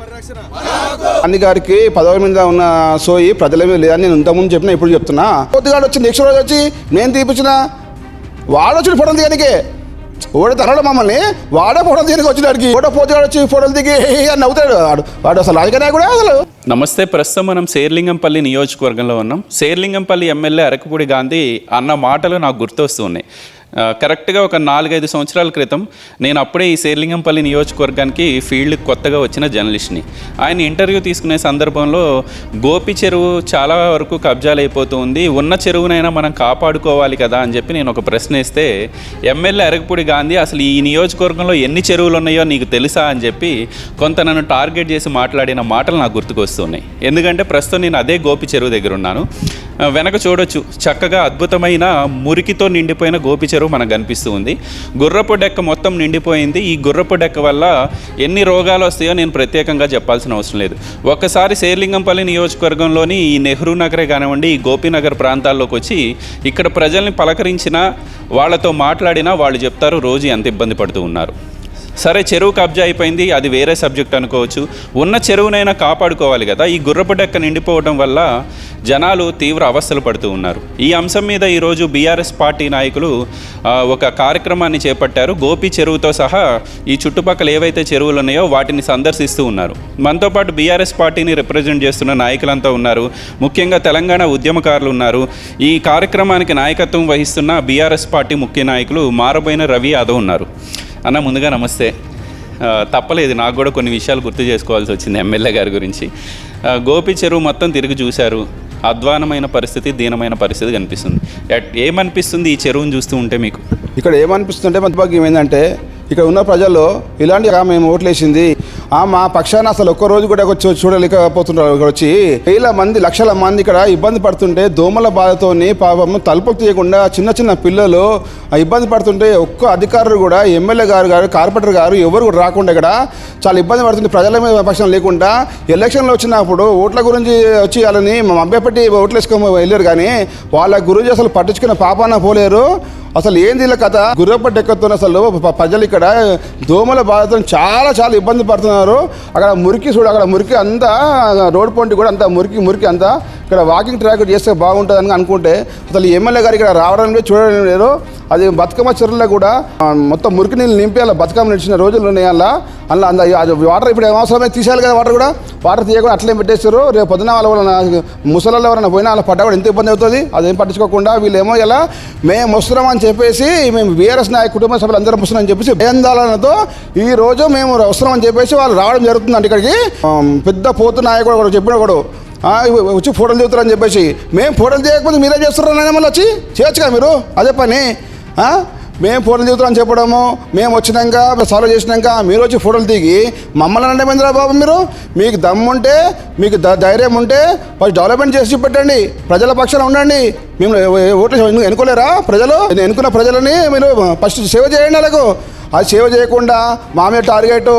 పరిరక్షణ. గాంధీ గారికి పదవి మీద ఉన్న సోయి ప్రజల మీద లేదని నేను ఇంతకుముందు చెప్పిన ఇప్పుడు చెప్తున్నా. పొద్దుగాడు వచ్చి నెక్స్ట్ రోజు వచ్చి నేను తీపించిన వాడు వచ్చి ఫోటోలు దిగడానికి ఓడి తనడు మమ్మల్ని వాడే ఫోటోలు దిగడానికి వచ్చినాడికి. ఫోటో పోతుగాడు వచ్చి ఫోటోలు దిగి అని నవ్వుతాడు. వాడు వాడు అసలు రాజకీయ కూడా అసలు. నమస్తే ప్రస్తుతం మనం శేర్లింగంపల్లి నియోజకవర్గంలో ఉన్నాం. శేర్లింగంపల్లి ఎమ్మెల్యే అరకపూడి గాంధీ అన్న మాటలు నాకు గుర్తొస్తూ ఉన్నాయి. కరెక్ట్గా ఒక నాలుగైదు సంవత్సరాల క్రితం నేను అప్పుడే ఈ శేర్లింగంపల్లి నియోజకవర్గానికి ఫీల్డ్కి కొత్తగా వచ్చిన జర్నలిస్ట్ని. ఆయన ఇంటర్వ్యూ తీసుకునే సందర్భంలో గోపి చెరువు చాలా వరకు కబ్జాలు అయిపోతూ ఉంది ఉన్న చెరువునైనా మనం కాపాడుకోవాలి కదా అని చెప్పి నేను ఒక ప్రశ్న వేస్తే ఎమ్మెల్యే అరగపూడి గాంధీ అసలు ఈ నియోజకవర్గంలో ఎన్ని చెరువులు ఉన్నాయో నీకు తెలుసా అని చెప్పి కొంత నన్ను టార్గెట్ చేసి మాట్లాడిన మాటలు నాకు గుర్తుకొస్తున్నాయి. ఎందుకంటే ప్రస్తుతం నేను అదే గోపి చెరువు దగ్గర ఉన్నాను. వెనక చూడొచ్చు. చక్కగా అద్భుతమైన మురికితో నిండిపోయిన గోపి చెరువు మనకు కనిపిస్తూ ఉంది. గుర్రపు డెక్క మొత్తం నిండిపోయింది. ఈ గుర్రపు డెక్క వల్ల ఎన్ని రోగాలు వస్తాయో నేను ప్రత్యేకంగా చెప్పాల్సిన అవసరం లేదు. ఒక్కసారి శేర్లింగంపల్లి నియోజకవర్గంలోని ఈ నెహ్రూ నగరే కానివ్వండి ఈ గోపీనగర్ ప్రాంతాల్లోకి వచ్చి ఇక్కడ ప్రజల్ని పలకరించినా వాళ్ళతో మాట్లాడినా వాళ్ళు చెప్తారు రోజు ఎంత ఇబ్బంది పడుతూ ఉన్నారు. సరే చెరువు కబ్జా అయిపోయింది అది వేరే సబ్జెక్ట్ అనుకోవచ్చు. ఉన్న చెరువునైనా కాపాడుకోవాలి కదా. ఈ గుర్రపు డెక్క నిండిపోవడం వల్ల జనాలు తీవ్ర అవస్థలు పడుతూ ఉన్నారు. ఈ అంశం మీద ఈరోజు బీఆర్ఎస్ పార్టీ నాయకులు ఒక కార్యక్రమాన్ని చేపట్టారు. గోపి చెరువుతో సహా ఈ చుట్టుపక్కల ఏవైతే చెరువులు ఉన్నాయో వాటిని సందర్శిస్తూ ఉన్నారు. మనతో పాటు బీఆర్ఎస్ పార్టీని రిప్రజెంట్ చేస్తున్న నాయకులంతా ఉన్నారు. ముఖ్యంగా తెలంగాణ ఉద్యమకారులు ఉన్నారు. ఈ కార్యక్రమానికి నాయకత్వం వహిస్తున్న బీఆర్ఎస్ పార్టీ ముఖ్య నాయకులు మారబోయిన రవి యాదవ్ ఉన్నారు. అన్న ముందుగా నమస్తే. తప్పలేదు నాకు కూడా కొన్ని విషయాలు గుర్తు చేసుకోవాల్సి వచ్చింది ఎమ్మెల్యే గారి గురించి. గోపి చెరువు మొత్తం తిరిగి చూశారు. అధ్వానమైన పరిస్థితి దీనమైన పరిస్థితి కనిపిస్తుంది. ఏమనిపిస్తుంది ఈ చెరువును చూస్తూ ఉంటే మీకు? ఇక్కడ ఏమనిపిస్తుంటే మధ్యభాగ్యం ఏంటంటే ఇక్కడ ఉన్న ప్రజల్లో ఇలాంటి ఆమె మేము ఓట్లేసింది. మా పక్షాన అసలు ఒక్క రోజు కూడా వచ్చి చూడలేకపోతున్నారు ఇక్కడ వచ్చి వేల మంది లక్షల మంది ఇక్కడ ఇబ్బంది పడుతుంటే దోమల బాధతోని పాపం తలుపులు తీయకుండా చిన్న చిన్న పిల్లలు ఇబ్బంది పడుతుంటే ఒక్క అధికారులు కూడా ఎమ్మెల్యే గారు గారు కార్పొరేటర్ గారు ఎవరు కూడా రాకుండా ఇక్కడ చాలా ఇబ్బంది పడుతుంది ప్రజల మీద పక్షం లేకుండా ఎలక్షన్లు వచ్చినప్పుడు ఓట్ల గురించి వచ్చి వాళ్ళని మా అబ్బాయి ఓట్లు వేసుకో వెళ్ళారు కానీ వాళ్ళ గురించి అసలు పట్టించుకున్న పాపాన పోలేరు. అసలు ఏంది ఇలా కథ? గుర్రపట్టి ఎక్కుతున్న అసలు ప్రజలు ఇక్కడ దోమల బాధతో చాలా చాలా ఇబ్బంది పడుతున్నారు. అక్కడ మురికి చూడు అక్కడ మురికి అంతా రోడ్ పొంటి కూడా అంతా మురికి మురికి అంతా. ఇక్కడ వాకింగ్ ట్రాక్ చేస్తే బాగుంటుందని అనుకుంటే అసలు ఎమ్మెల్యే గారు ఇక్కడ రావడం లేదు చూడడం లేదు. అది బతుకమ్మ చెరువులో కూడా మొత్తం మురికి నీళ్ళు నింపి అలా బతుకమ్మ నడిచిన రోజులు ఉన్నాయి అలా. అందులో అంద అది వాటర్ ఇప్పుడు అవసరమే తీసేయాలి కదా వాటర్ కూడా. వాటర్ తీయకుండా అట్లే పెట్టేస్తారు రేపు పొద్దున వాళ్ళ వాళ్ళ ఎవరైనా పోయినా అలా పడ్డా కూడా ఎంత ఇబ్బంది అవుతుంది? అదేం పట్టించుకోకుండా వీళ్ళేమో ఇలా మేము వస్తున్నాం అని చెప్పేసి మేము బీఆర్ఎస్ నాయక కుటుంబ సభ్యులు అందరం వస్తున్నాం అని చెప్పేసి భయాందోళనతో ఈ రోజు మేము వస్తున్నాం అని చెప్పేసి వాళ్ళు రావడం జరుగుతుందండి ఇక్కడికి. పెద్ద పోతు నాయకుడు ఒకడు చెప్పిన ఒకడు వచ్చి ఫోటోలు దిగుతారని చెప్పేసి. మేము ఫోటోలు చేయకపోతే మీరే చేస్తున్నారని మళ్ళీ వచ్చి చేయొచ్చు కదా మీరు? అదే పని. మేము ఫోటోలు దిగుతామని చెప్పడము. మేము వచ్చినాక సాల్వ్ చేసినాక మీరు వచ్చి ఫోటోలు దిగి మమ్మల్ని అంటే మందిరా బాబు మీరు? మీకు దమ్ముంటే మీకు ద- ధైర్యం ఉంటే ఫస్ట్ డెవలప్మెంట్ చేసి చూపెట్టండి. ప్రజల పక్షాన ఉండండి. మేము ఓట్లు ఎన్నుకోలేరా ప్రజలు? ఎన్నుకున్న ప్రజలని మీరు ఫస్ట్ సేవ చేయండి వాళ్ళకు. అది సేవ చేయకుండా మా మీద టార్గెట్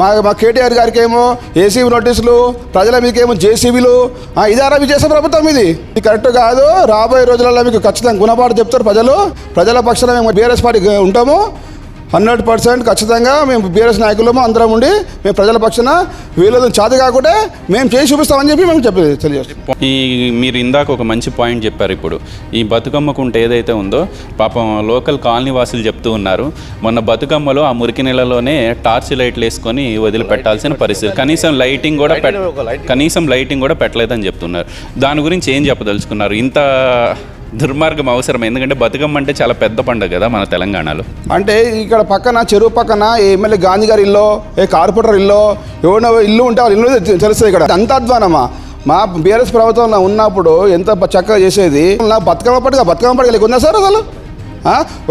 మా మా కేటీఆర్ గారికి ఏమో ఏసీబీ నోటీసులు ప్రజల మీకేమో జేసీబీలు. ఇదారా మీ చేసే ప్రభుత్వం ఇది. ఇది కరెక్ట్ కాదు. రాబోయే రోజులలో మీకు ఖచ్చితంగా గుణపాటు చెప్తారు ప్రజలు. ప్రజల పక్షాన మేము బీఆర్ఎస్ పార్టీ ఉంటాము. హండ్రెడ్ పర్సెంట్ ఖచ్చితంగా మేము బీఆర్ఎస్ నాయకులము అందరం ఉండి మేము ప్రజల పక్షాన వీళ్ళని చాతి కాకుంటే మేము చేసి చూపిస్తామని చెప్పి మేము చెప్పి తెలియజేస్తాం ఈ మీరు ఇందాక ఒక మంచి పాయింట్ చెప్పారు ఇప్పుడు. ఈ బతుకమ్మకుంట ఏదైతే ఉందో పాపం లోకల్ కాలనీ వాసులు చెప్తూ ఉన్నారు. మొన్న బతుకమ్మలో ఆ మురికి నెలలోనే టార్చ్ లైట్లు వేసుకొని వదిలిపెట్టాల్సిన పరిస్థితి. కనీసం లైటింగ్ కూడా కనీసం లైటింగ్ కూడా పెట్టలేదని చెప్తున్నారు. దాని గురించి ఏం చెప్పదలుచుకున్నారు? ఇంత దుర్మార్గం అవసరం ఎందుకంటే బతుకమ్మ అంటే చాలా పెద్ద పండుగ కదా మన తెలంగాణలో. అంటే ఇక్కడ పక్కన చెరువు పక్కన ఏ ఎమ్మెల్యే గాంధీ గారి ఇల్లు ఏ కార్పొరేటర్ ఇల్లు ఎవరినో ఇల్లు ఉంటే వాళ్ళ ఇల్లు తెలుస్తుంది ఇక్కడ. అంత అధ్వానమా మా బీఆర్ఎస్ ప్రభుత్వం ఉన్నప్పుడు ఎంత చక్కగా చేసేది? నా బతుకమ్మ పండుగ బతుకమ్మ పండుగ లేకుందా సార్ అసలు?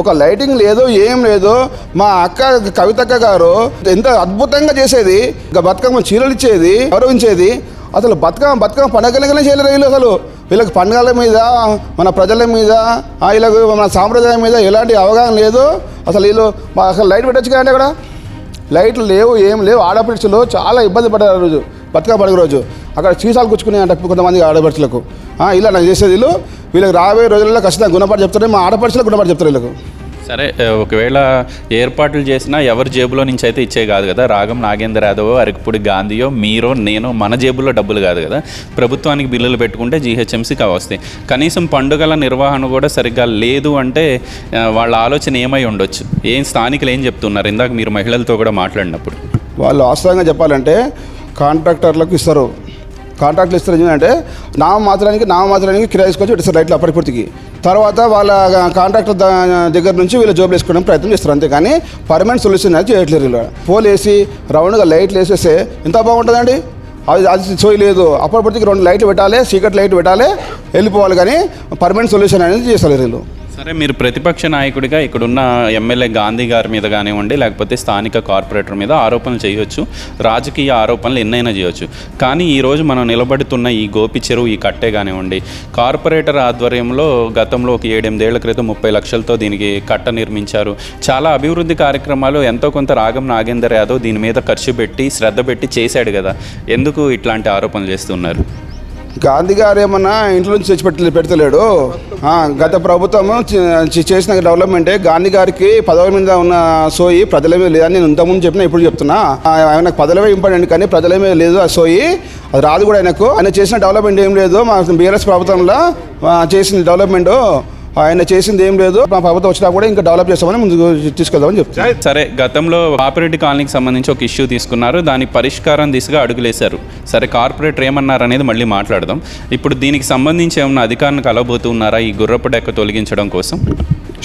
ఒక లైటింగ్ లేదు ఏం లేదు. మా అక్క కవితక్క గారు ఎంత అద్భుతంగా చేసేది. ఇంకా బతుకమ్మ చీరలు ఇచ్చేది గౌరవించేది. అసలు బతుకమ్మ బతుకమ్మ పండగలకనే చేయలేరు వీళ్ళు అసలు? వీళ్ళకి పండుగల మీద మన ప్రజల మీద వీళ్ళకు వీళ్ళకి మన సాంప్రదాయం మీద ఎలాంటి అవగాహన లేదు. అసలు వీళ్ళు అసలు లైట్ పెట్టచ్చు కదండి అక్కడ? లైట్లు లేవు ఏం లేవు. ఆడపడుచులు చాలా ఇబ్బంది పడ్డారు ఆ రోజు బతుకమ్మ పండుగ రోజు. అక్కడ చీసాలు కూర్చుకునే అంట కొంతమంది ఆడపడుచులకు. ఇలా నాకు చేసేది వీళ్ళు. వీళ్ళకి రాబోయే రోజుల్లో ఖచ్చితంగా గుణపాటు చెప్తారు మా ఆడపడుచులకు గుణపాటు చెప్తారు వీళ్ళకు. సరే ఒకవేళ ఏర్పాట్లు చేసినా ఎవరి జేబులో నుంచి అయితే ఇచ్చే కాదు కదా? రాగం నాగేంద్ర యాదవ్ అరకపూడి గాంధీయో మీరో నేను మన జేబులో డబ్బులు కాదు కదా? ప్రభుత్వానికి బిల్లులు పెట్టుకుంటే జీహెచ్ఎంసీకి వస్తాయి కనీసం పండుగల నిర్వహణ కూడా సరిగ్గా లేదు అంటే వాళ్ళ ఆలోచన ఏమై ఉండొచ్చు? ఏం స్థానికులు ఏం చెప్తున్నారు? ఇందాక మీరు మహిళలతో కూడా మాట్లాడినప్పుడు. వాళ్ళు వాస్తవంగా చెప్పాలంటే కాంట్రాక్టర్లకు ఇస్తారు. కాంట్రాక్ట్లు ఇస్తారు అంటే నామమాత్రానికి మాత్రానికి నామ కిరాయి తీసుకొచ్చి ఇస్తారు లైట్లు అప్పటిపూర్తికి. తర్వాత వాళ్ళ కాంట్రాక్టర్ దగ్గర నుంచి వీళ్ళు జోబులు వేసుకోవడం ప్రయత్నం చేస్తారు అంతేకాని పర్మనెంట్ సొల్యూషన్ అది చేయట్లేదు వీళ్ళు. పోల్ వేసి రౌండ్గా లైట్లు వేసేస్తే ఎంత బాగుంటుందండి? అది అది చేయలేదు అప్పటిపూర్తికి రెండు లైట్లు పెట్టాలి సీక్రెట్ లైట్ పెట్టాలి వెళ్ళిపోవాలి కానీ పర్మనెంట్ సొల్యూషన్ అనేది చేస్తారు వీళ్ళు. సరే మీరు ప్రతిపక్ష నాయకుడిగా ఇక్కడున్న ఎమ్మెల్యే గాంధీ గారి మీద కానివ్వండి లేకపోతే స్థానిక కార్పొరేటర్ మీద ఆరోపణలు చేయొచ్చు రాజకీయ ఆరోపణలు ఎన్నైనా చేయొచ్చు. కానీ ఈరోజు మనం నిలబడుతున్న ఈ గోపి చెరువు ఈ కట్టే కానివ్వండి కార్పొరేటర్ ఆధ్వర్యంలో గతంలో ఒక ఏడెనిమిదేళ్ళ క్రితం ముప్పై లక్షలతో దీనికి కట్ట నిర్మించారు. చాలా అభివృద్ధి కార్యక్రమాలు ఎంతో కొంత రాగం నాగేందర్ యాదవ్ దీని మీద ఖర్చు పెట్టి శ్రద్ధ పెట్టి చేశాడు కదా. ఎందుకు ఇట్లాంటి ఆరోపణలు చేస్తున్నారు? గాంధీ గారు ఏమన్నా ఇంట్లో నుంచి తెచ్చి పెడతలేడు. గత ప్రభుత్వం చేసిన డెవలప్మెంటే గాంధీ గారికి పదవి మీద ఉన్న సోయి ప్రజల మీద లేదని నేను ఇంతకుముందు చెప్పిన ఇప్పుడు చెప్తున్నా. ఆ, ఆయనకు పదవే ఇంపార్టెంట్ కానీ ప్రజల మీద లేదు ఆ సోయి. అది రాదు కూడా ఆయనకు. ఆయన చేసిన డెవలప్మెంట్ ఏం లేదు. మా బీఆర్ఎస్ ప్రభుత్వంలో చేసిన డెవలప్మెంట్ ఆయన చేసింది ఏం లేదు. మా ప్రభుత్వం వచ్చినా కూడా ఇంకా డెవలప్ చేస్తామని ముందుకు తీసుకెళ్దామని చెప్తాను సరే గతంలో పాపిరెడ్డి కాలనీకి సంబంధించి ఒక ఇష్యూ తీసుకున్నారు. దాని పరిష్కారం దిశగా అడుగులేశారు. సరే కార్పొరేటర్ ఏమన్నారు అనేది మళ్ళీ మాట్లాడదాం. ఇప్పుడు దీనికి సంబంధించి ఏమన్నా అధికారులను కలవబోతున్నారా ఈ గుర్రపు డెక్క తొలగించడం కోసం?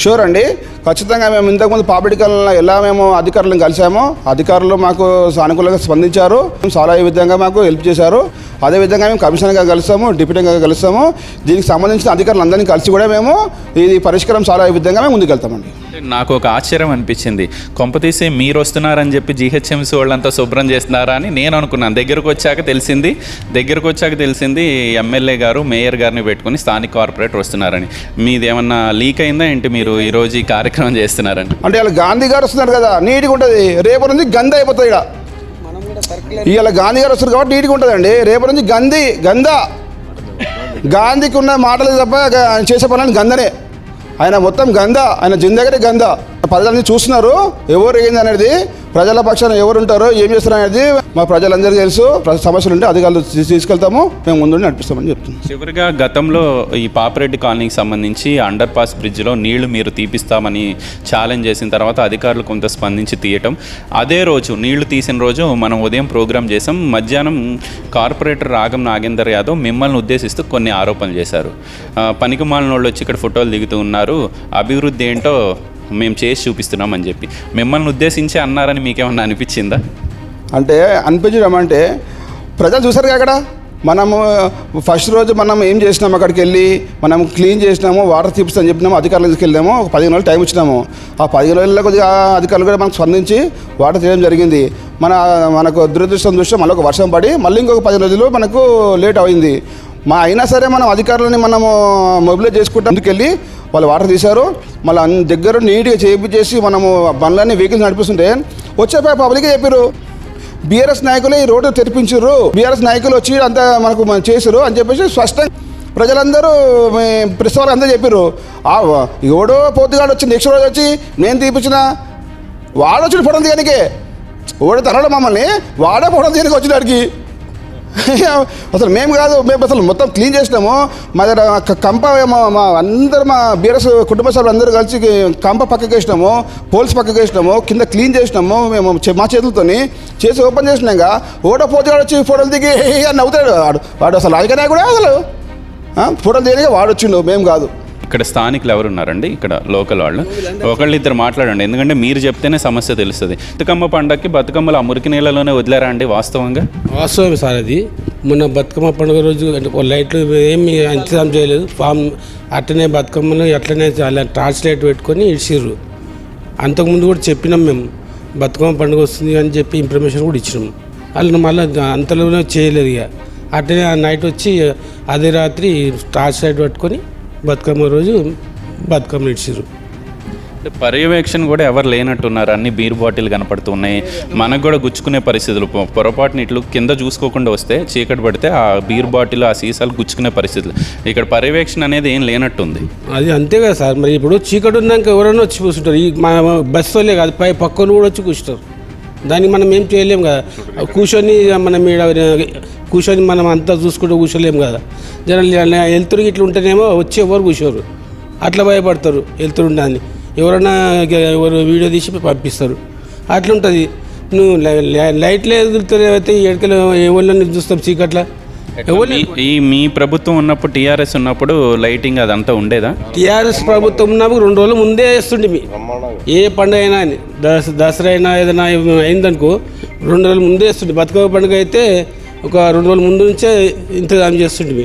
షూర్ అండి. ఖచ్చితంగా మేము ఇంతకుముందు పాపిడికల్లో ఎలా మేము అధికారులను కలిసామో అధికారులు మాకు సానుకూలంగా స్పందించారు. చాలా ఈ విధంగా మాకు హెల్ప్ చేశారు. అదేవిధంగా మేము కమిషనర్గా కలుస్తాము డిప్యూటీగా కలుస్తాము దీనికి సంబంధించిన అధికారులు అందరినీ కలిసి కూడా మేము ఇది పరిష్కారం చాలా ఈ విధంగా మేము ముందుకు వెళ్తామండి నాకు ఒక ఆశ్చర్యం అనిపించింది. కొంపతీసి మీరు వస్తున్నారని చెప్పి జీహెచ్ఎంసీ వాళ్ళంతా శుభ్రం చేస్తున్నారా అని నేను అనుకున్నాను. దగ్గరకు వచ్చాక తెలిసింది దగ్గరకు వచ్చాక తెలిసింది ఎమ్మెల్యే గారు మేయర్ గారిని పెట్టుకుని స్థానిక కార్పొరేటర్ వస్తున్నారని. మీది ఏమన్నా లీక్ అయిందా ఏంటి మీరు ఈరోజు ఈ కార్యక్రమం చేస్తున్నారని? అంటే వాళ్ళు గాంధీ గారు వస్తున్నారు కదా నీట్గా ఉంటుంది. రేపు నుంచి గంధ అయిపోతుంది ఇక్కడ ఇవాళ గాంధీ గారు వస్తారు కాబట్టి నీట్గా ఉంటుందండి. రేపు నుంచి గంధీ గంధ. గాంధీకి ఉన్న మాటలు తప్ప చేసే పనులు గంధనే. ఆయన మొత్తం గంధ ఆయన జిందగరే గంధ ప్రజలని చూస్తున్నారు. ఎవరు ఏంది అనేది ప్రజల పక్షాన ఎవరు ఉంటారో ఏం చేస్తారు అనేది మా ప్రజలందరికీ తెలుసు. సమస్యలు ఉంటే అధికారులు తీసుకెళ్తాము. మేము ముందు నడిపిస్తామని చెప్తున్నాం. చివరిగా గతంలో ఈ పాపిరెడ్డి కాలనీకి సంబంధించి అండర్ పాస్ బ్రిడ్జ్లో నీళ్ళు మీరు తీపిస్తామని ఛాలెంజ్ చేసిన తర్వాత అధికారులు కొంత స్పందించి తీయటం. అదే రోజు నీళ్ళు తీసిన రోజు మనం ఉదయం ప్రోగ్రామ్ చేసాం మధ్యాహ్నం కార్పొరేటర్ రాగం నాగేందర్ యాదవ్ మిమ్మల్ని ఉద్దేశిస్తూ కొన్ని ఆరోపణలు చేశారు. పనికిమాలిన వాళ్ళు వచ్చి ఇక్కడ ఫోటోలు దిగుతూ ఉన్నారు. అభివృద్ధి ఏంటో మేము చేసి చూపిస్తున్నాం అని చెప్పి. మిమ్మల్ని ఉద్దేశించి అన్నారని మీకేమన్నా అనిపించిందా? అంటే అనిపించడం అంటే ప్రజలు చూసారు అక్కడ? మనము ఫస్ట్ రోజు మనం ఏం చేసినాము అక్కడికి వెళ్ళి మనం క్లీన్ చేసినాము వాటర్ తీపిస్తామని చెప్పినాము అధికారులకు వెళ్ళాము ఒక పదిహేను రోజులు టైం ఇచ్చినాము. ఆ పదిహేను రోజుల్లో కొద్దిగా అధికారులు కూడా మనకు స్పందించి వాటర్ చేయడం జరిగింది. మన మనకు దురదృష్టం దృష్ట్యా మళ్ళీ ఒక వర్షం పడి మళ్ళీ ఇంకొక పది రోజులు మనకు లేట్ అయింది. మా అయినా సరే మనం అధికారులని మనము మొబిలైజ్ చేసుకుంటే. ముందుకెళ్ళి వాళ్ళు వాటర్ తీశారు. మళ్ళీ అన్ని దగ్గర నీట్గా చేయించేసి మనము బండ్లన్నీ వెహికల్స్ నడిపిస్తుంటే వచ్చే పబ్లికే చెప్పారు బీఆర్ఎస్ నాయకులు ఈ రోడ్డు తెరిపించారు బీఆర్ఎస్ నాయకులు వచ్చి అంతా మనకు చేశారు అని చెప్పేసి స్పష్టంగా ప్రజలందరూ మీ ప్రెస్ వాళ్ళు అందరూ చెప్పారు ఎవడో పోతుగాడు వచ్చి నెక్స్ట్ రోజు వచ్చి నేను తీపించిన వాడు వచ్చి ఫోటోలు తీయడానికే ఓడి తరడం మమ్మల్ని వాడే ఫోటోలు తీయడానికి వచ్చినాడికి అసలు మేము కాదు మేము అసలు మొత్తం క్లీన్ చేసినాము. మా దగ్గర కంప మా అందరు మా బీరస్ కుటుంబ సభ్యులు అందరూ కలిసి కంప పక్కకి వేసినాము పోల్స్ పక్కకి వేసినాము కింద క్లీన్ చేసినాము మేము మా చేతులతోని. చేసి ఓపెన్ చేసినాక ఓటో పోతే వచ్చి ఫోటోలు దిగి నవ్వుతాడు వాడు. వాడు అసలు అడిగినా కూడా అసలు. ఫోటోలు దిగినాక వాడు వచ్చిండు మేము కాదు. ఇక్కడ స్థానికులు ఎవరు ఉన్నారండి ఇక్కడ లోకల్ వాళ్ళు. ఒకళ్ళు ఇద్దరు మాట్లాడండి. ఎందుకంటే మీరు చెప్తేనే సమస్య తెలుస్తుంది. బతుకమ్మ పండగకి బతుకమ్మలు ఆ మురికి నీళ్ళలోనే వదిలేరా అండి వాస్తవంగా? వాస్తవం సార్ అది. మొన్న బతుకమ్మ పండుగ రోజు ఓ లైట్లు ఏమి ఇంతజాం చేయలేదు. ఫామ్ అట్లనే బతుకమ్మలు అట్లనే అలా టార్చ్ లైట్ పెట్టుకొని ఇడిచిర్రు అంతకుముందు కూడా చెప్పినాం మేము బతుకమ్మ పండుగ వస్తుంది అని చెప్పి ఇన్ఫర్మేషన్ కూడా ఇచ్చినాం. వాళ్ళు మళ్ళీ అంతలోనే చేయలేదు ఇక. అట్లనే ఆ నైట్ వచ్చి అదే రాత్రి టార్చ్ లైట్ పెట్టుకొని బతుకమ్మ రోజు బతుకమ్మ అంటే పర్యవేక్షణ కూడా ఎవరు లేనట్టున్నారు. అన్ని బీర్ బాటిల్ కనపడుతున్నాయి. మనకు కూడా గుచ్చుకునే పరిస్థితులు పొరపాటున ఇట్లు కింద చూసుకోకుండా వస్తే చీకటి పడితే ఆ బీర్ బాటిల్ ఆ సీసాలు గుచ్చుకునే పరిస్థితులు. ఇక్కడ పర్యవేక్షణ అనేది ఏం లేనట్టుంది. అది అంతే కదా సార్. మరి ఇప్పుడు చీకటి ఉన్నాక ఎవరైనా వచ్చి కూర్చుంటారు. ఈ మా బస్సు వాళ్ళే కాదు పై పక్కన కూడా వచ్చి కూర్చుంటారు. దానికి మనం ఏం చేయలేం కదా. కూర్చొని మనం కూర్చొని మనం అంతా చూసుకుంటూ కూర్చోలేం కదా. జనాలు వెళ్తురు ఇట్లా ఉంటేనేమో వచ్చి ఎవరు కూర్చోరు. అట్లా భయపడతారు వెళ్తురుండా అని ఎవరైనా ఎవరు వీడియో తీసి పంపిస్తారు. అట్లా ఉంటుంది. నువ్వు లైట్లు ఎదుగుతారైతే ఎడకలు ఎవరిని చూస్తాం చీకట్ల? ఈ- మీ ప్రభుత్వం ఉన్నప్పుడు టీఆర్ఎస్ ఉన్నప్పుడు లైటింగ్ అదంతా ఉండేదా? టీఆర్ఎస్ ప్రభుత్వం ఉన్నప్పుడు రెండు రోజులు ముందే వేస్తుండే మీ. ఏ పండుగ అయినా దసరా అయినా ఏదైనా అయిందనుకో రెండు రోజులు ముందే వేస్తుండే. బతుకమ్మ పండుగ అయితే ఒక రెండు రోజుల ముందు నుంచే ఇంతజాం చేస్తుండే మీ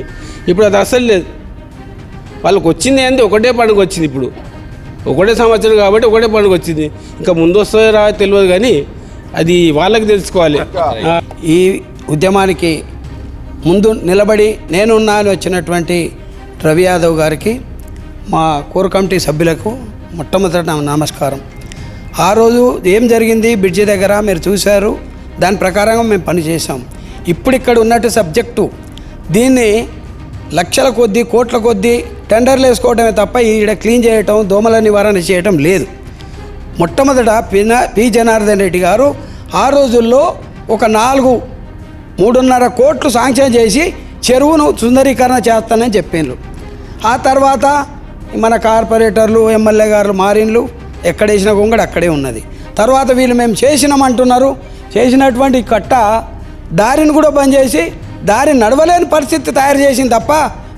ఇప్పుడు అది అసలు లేదు. వాళ్ళకి వచ్చింది ఏంది? ఒకటే పండుగ వచ్చింది ఇప్పుడు. ఒకటే సంవత్సరం కాబట్టి ఒకటే పండుగ వచ్చింది. ఇంకా ముందు వస్తుందో రా తెలియదు కానీ అది వాళ్ళకి తెలుసుకోవాలి. ఈ ఉద్యమానికి ముందు నిలబడి నేనున్నా అని వచ్చినటువంటి రవి యాదవ్ గారికి మా కోర్ కమిటీ సభ్యులకు మొట్టమొదట నా నమస్కారం. ఆ రోజు ఏం జరిగింది? బ్రిడ్జి దగ్గర మీరు చూశారు. దాని ప్రకారంగా మేము పనిచేసాం ఇప్పుడు ఇక్కడ ఉన్నట్టు సబ్జెక్టు. దీన్ని లక్షల కొద్దీ కోట్ల కొద్దీ టెండర్లు వేసుకోవడమే తప్ప ఈడ క్లీన్ చేయటం దోమల నివారణ చేయటం లేదు. మొట్టమొదట పిన పి. జనార్దన్ రెడ్డి గారు ఆ రోజుల్లో ఒక నాలుగు మూడున్నర కోట్లు శాంక్షన్ చేసి చెరువును సుందరీకరణ చేస్తానని చెప్పిండ్రు ఆ తర్వాత మన కార్పొరేటర్లు ఎమ్మెల్యే గారు మారిన్లు ఎక్కడ వేసిన గొంగడు అక్కడే ఉన్నది. తర్వాత వీళ్ళు మేము చేసినామంటున్నారు. చేసినటువంటి కట్ట దారిని కూడా బంద్ చేసి దారి నడవలేని పరిస్థితి తయారు చేసింది తప్ప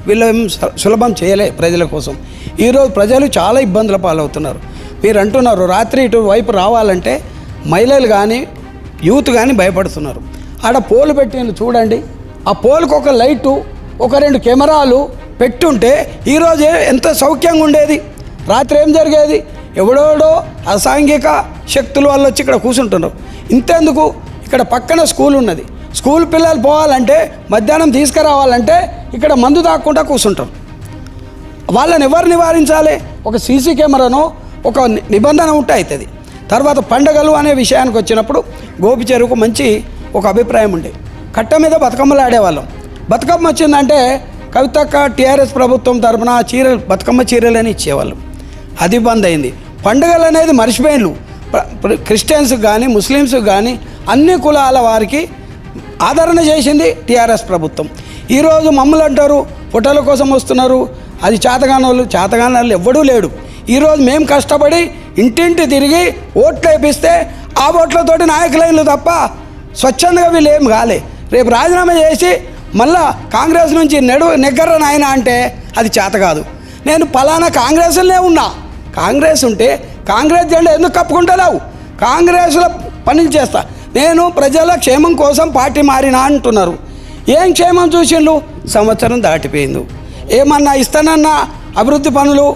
వీళ్ళు ఏం సు- సులభం చేయలే ప్రజల కోసం. ఈరోజు ప్రజలు చాలా ఇబ్బందుల పాలవుతున్నారు. మీరు అంటున్నారు రాత్రి ఇటు వైపు రావాలంటే మహిళలు కానీ యూత్ కానీ భయపడుతున్నారు. ఆడ పోలు పెట్టిన చూడండి. ఆ పోలుకు ఒక లైటు ఒక రెండు కెమెరాలు పెట్టుంటే ఈరోజు ఎంత సౌఖ్యంగా ఉండేది. రాత్రి ఏం జరిగేది? ఎవడోడో అసాంఘిక శక్తుల వల్ల వచ్చి ఇక్కడ కూర్చుంటున్నారు ఇంతెందుకు? ఇక్కడ పక్కన స్కూల్ ఉన్నది స్కూల్ పిల్లలు పోవాలంటే మధ్యాహ్నం తీసుకురావాలంటే ఇక్కడ మందు దాక్కుండా కూర్చుంటారు. వాళ్ళని ఎవరు నివారించాలి? ఒక సీసీ కెమెరాను ఒక ని- నిబంధన ఉంటే అవుతుంది తర్వాత పండగలు అనే విషయానికి వచ్చినప్పుడు గోపి చెరువుకు మంచి ఒక అభిప్రాయం ఉండే. కట్ట మీద బతుకమ్మలు ఆడేవాళ్ళం బతుకమ్మ వచ్చిందంటే కవితక్క టీఆర్ఎస్ ప్రభుత్వం తరఫున చీరలు బతుకమ్మ చీరలు అని ఇచ్చేవాళ్ళం. అది బంద్ అయింది. పండుగలు అనేది మర్చిపోయిన్లు క్రిస్టియన్స్ క్రిస్టియన్స్కి కానీ ముస్లిమ్స్కి కానీ అన్ని కులాల వారికి ఆదరణ చేసింది టీఆర్ఎస్ ప్రభుత్వం. ఈరోజు మమ్మల్ని అంటారు ఫోటోల కోసం వస్తున్నారు. అది చేతగానోళ్ళు చేతగానోళ్ళు ఎవ్వడూ లేడు. ఈరోజు మేము కష్టపడి ఇంటింటి తిరిగి ఓట్లు వేపిస్తే ఆ ఓట్లతోటి నాయకులైన్లు తప్ప స్వచ్ఛందంగా వీళ్ళు ఏం కాలే. రేపు రాజీనామా చేసి మళ్ళా కాంగ్రెస్ నుంచి నెడు నిగ్గర నాయన అంటే అది చేత కాదు. నేను పలానా కాంగ్రెస్లోనే ఉన్నా. కాంగ్రెస్ ఉంటే కాంగ్రెస్ జెండా ఎందుకు కప్పుకుంటలేవు? కాంగ్రెస్లో పనులు చేస్తా. నేను ప్రజల క్షేమం కోసం పార్టీ మారినా అంటున్నారు. ఏం క్షేమం చూసిండు సంవత్సరం దాటిపోయింది. ఏమన్నా ఇస్తానన్న అభివృద్ధి పనులు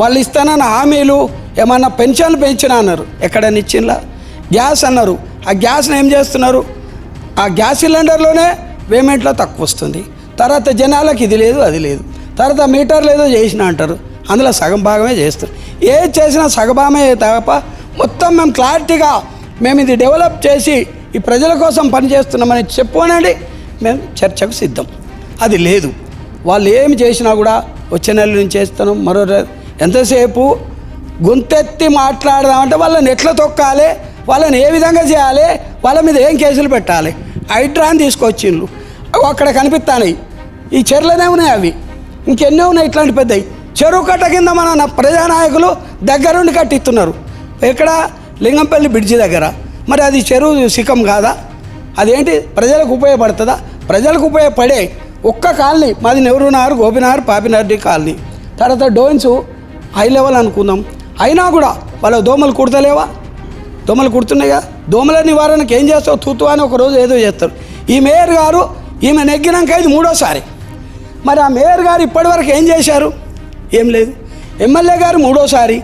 వాళ్ళు ఇస్తానన్న హామీలు ఏమన్నా పెన్షన్లు పెంచినా అన్నారు. ఎక్కడని ఇచ్చిండ్లా? గ్యాస్ అన్నారు. ఆ గ్యాస్ని ఏం చేస్తున్నారు? ఆ గ్యాస్ సిలిండర్లోనే పేమెంట్లో తక్కువ వస్తుంది. తర్వాత జనాలకు ఇది లేదు అది లేదు. తర్వాత మీటర్లు ఏదో చేసిన అంటారు. అందులో సగం భాగమే చేస్తారు. ఏది చేసినా సగభాగమే తప్ప మొత్తం మేము క్లారిటీగా మేము ఇది డెవలప్ చేసి ఈ ప్రజల కోసం పనిచేస్తున్నామని చెప్పునండి మేము చర్చకు సిద్ధం. అది లేదు. వాళ్ళు ఏమి చేసినా కూడా వచ్చే నెల నుంచి చేస్తాను. మరో ఎంతసేపు గొంతెత్తి మాట్లాడదామంటే వాళ్ళని ఎట్లా తొక్కాలి. వాళ్ళని ఏ విధంగా చేయాలి? వాళ్ళ మీద ఏం కేసులు పెట్టాలి? హైడ్రాన్ తీసుకొచ్చిండ్రు. అక్కడ కనిపిస్తాయి ఈ చెర్లనే ఉన్నాయి అవి. ఇంకెన్నో ఉన్నాయి ఇట్లాంటి పెద్దవి చెరువు కట్ట కింద మన నా ప్రజానాయకులు దగ్గరుండి కట్టిస్తున్నారు. ఇక్కడ లింగంపల్లి బ్రిడ్జి దగ్గర. మరి అది చెరువు సిఖం కాదా? అదేంటి? ప్రజలకు ఉపయోగపడుతుందా? ప్రజలకు ఉపయోగపడే ఒక్క కాలనీ మాది నెహ్రూనగర్ గోపినగర్ పాపినారెడ్డి కాలనీ. తర్వాత డోన్స్ హై లెవెల్ అనుకుందాం. అయినా కూడా వాళ్ళ దోమలు కుడతలేవా? దోమలు కుడుతున్నాయిగా దోమల నివారణకు ఏం చేస్తావు? తూతు అని ఒక రోజు ఏదో చేస్తారు. ఈ మేయర్ గారు ఈమె నెగ్గినాక ఇది మూడోసారి. మరి ఆ మేయర్ గారు ఇప్పటివరకు ఏం చేశారు? ఏం లేదు. ఎమ్మెల్యే గారు మూడోసారి.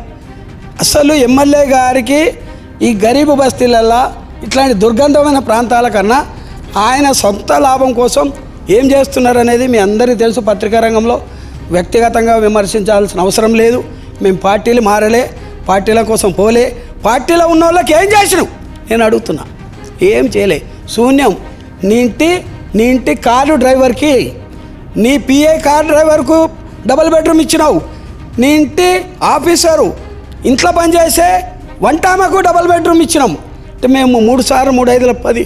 అసలు ఎమ్మెల్యే గారికి ఈ గరీబు బస్తీలల్లో ఇట్లాంటి దుర్గంధమైన ప్రాంతాల కన్నా ఆయన సొంత లాభం కోసం ఏం చేస్తున్నారు అనేది మీ అందరికీ తెలుసు. పత్రికా రంగంలో వ్యక్తిగతంగా విమర్శించాల్సిన అవసరం లేదు. మేము పార్టీలు మారలే పార్టీల కోసం పోలే. పార్టీలో ఉన్న వాళ్ళకి ఏం చేసినావు? నేను అడుగుతున్నా. ఏం చేయలే. శూన్యం. నీ ఇంటి నీ ఇంటి కారు డ్రైవర్కి నీ పిఏ కార్ డ్రైవర్కు డబుల్ బెడ్రూమ్ ఇచ్చినావు. నీ ఇంటి ఆఫీసరు ఇంట్లో పనిచేసే వంటామకు డబల్ బెడ్రూమ్ ఇచ్చినాం. అంటే మేము మూడు సార్లు మూడు ఐదుల పది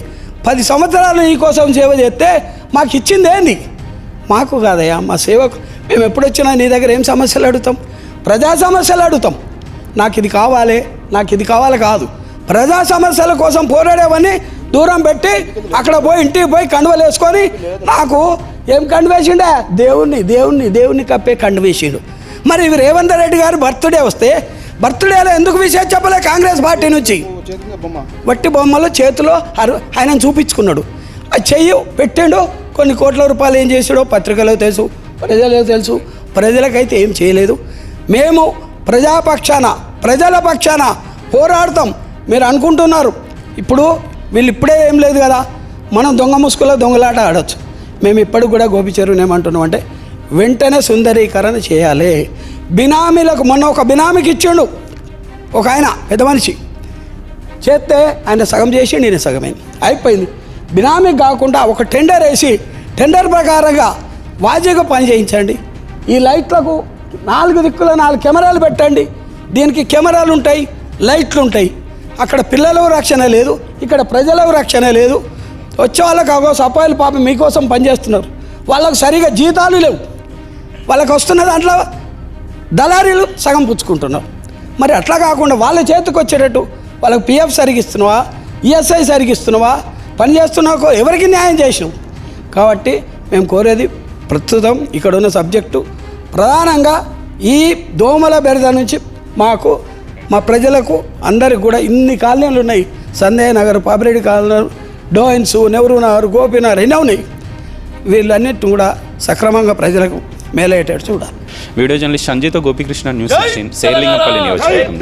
పది సంవత్సరాలు ఈ కోసం సేవ చేస్తే మాకు ఇచ్చింది ఏంది? మాకు కాదయ్యా మా సేవకు. మేము ఎప్పుడొచ్చినా నీ దగ్గర ఏం సమస్యలు అడుగుతాం? ప్రజా సమస్యలు అడుగుతాం. నాకు ఇది కావాలి నాకు ఇది కావాలి కాదు. ప్రజా సమస్యల కోసం పోరాడేవని దూరం పెట్టి అక్కడ పోయి ఇంటికి పోయి కండువలు వేసుకొని నాకు ఏం కండు వేసిండే? దేవుణ్ణి దేవుణ్ణి దేవుణ్ణి కప్పే కండు వేసిండు. మరి రేవంత్ రెడ్డి గారి బర్త్డే వస్తే బర్త్డేలో ఎందుకు విషయం చెప్పలే కాంగ్రెస్ పార్టీ నుంచి? వట్టి బొమ్మలో చేతిలో ఆయన చూపించుకున్నాడు. ఆ చెయ్యి పెట్టాడు కొన్ని కోట్ల రూపాయలు ఏం చేసాడో పత్రికలో తెలుసు ప్రజలకు తెలుసు ప్రజలకైతే ఏం చేయలేదు. మేము ప్రజాపక్షాన ప్రజల పక్షాన పోరాడతాం మీరు అనుకుంటున్నారు. ఇప్పుడు వీళ్ళు ఇప్పుడే ఏం లేదు కదా మనం దొంగ ముసుగులో దొంగలాట ఆడొచ్చు. మేము ఇప్పటికి కూడా గోపిచెరువుని ఏమంటున్నాం అంటే వెంటనే సుందరీకరణ చేయాలి. బినామీలకు మొన్న ఒక బినామీకి ఇచ్చిండు. ఒక ఆయన పెద్ద మనిషి. చేస్తే ఆయన సగం చేసి నేను సగమైంది అయిపోయింది. బినామీ కాకుండా ఒక టెండర్ వేసి టెండర్ ప్రకారంగా వాజీగా పని చేయించండి. ఈ లైట్లకు నాలుగు దిక్కుల నాలుగు కెమెరాలు పెట్టండి. దీనికి కెమెరాలు ఉంటాయి లైట్లు ఉంటాయి. అక్కడ పిల్లలకు రక్షణ లేదు ఇక్కడ ప్రజలకు రక్షణ లేదు. వచ్చే వాళ్ళకి అవో సపాయిలు పాపం మీకోసం పనిచేస్తున్నారు వాళ్ళకు సరిగా జీతాలు లేవు. వాళ్ళకి వస్తున్న దాంట్లో దళారీలు సగం పుచ్చుకుంటున్నారు. మరి అట్లా కాకుండా వాళ్ళ చేతికి వచ్చేటట్టు వాళ్ళకి పిఎఫ్ సరిగిస్తున్నావా? ఈఎస్ఐ సరిగిస్తున్నావా? పని చేస్తున్నావు? ఎవరికి న్యాయం చేసినావు? కాబట్టి మేము కోరేది ప్రస్తుతం ఇక్కడ ఉన్న సబ్జెక్టు ప్రధానంగా ఈ దోమల బెరద నుంచి మాకు మా ప్రజలకు అందరికి కూడా ఇన్ని కాలనీలు ఉన్నాయి. సందేహ నగర్ పాపిరెడ్డి కాలనీ డోయిన్స్ నెహ్రూ నగర్ గోపీనగర్ ఎన్నో ఉన్నాయి. వీళ్ళన్నిటిని కూడా సక్రమంగా ప్రజలకు మేలయ్యేటట్టు చూడాలి. వీడియో జర్నలిస్ట్ సంజయ్తో గోపీకృష్ణ న్యూస్ సిక్స్టీన్ శేర్లింగంపల్లి నియోజకవర్గం.